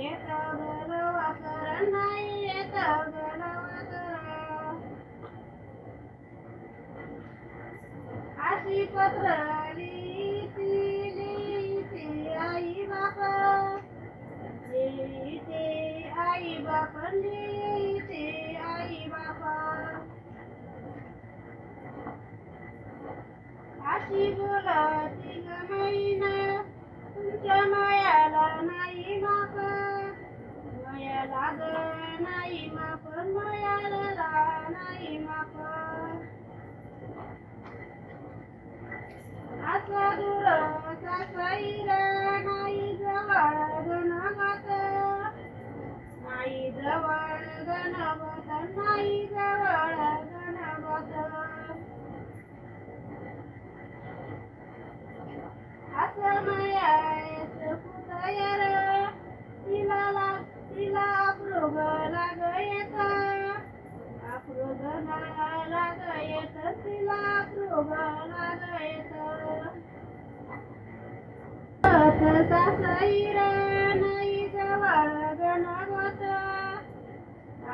येत वाकर नाही येत अशी पत्र लिहिती आई बापा लिहिते आई बापा लिहिते आई बापा अशी बोला तीन महिना तुमच्या मायाला जवळ गणगत नाही जवळ पुतयर तिला तिला अप्रोग लाग येत अप्रोग लाग येत तिला अप्रोग लाग येत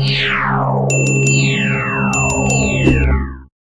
Yeah.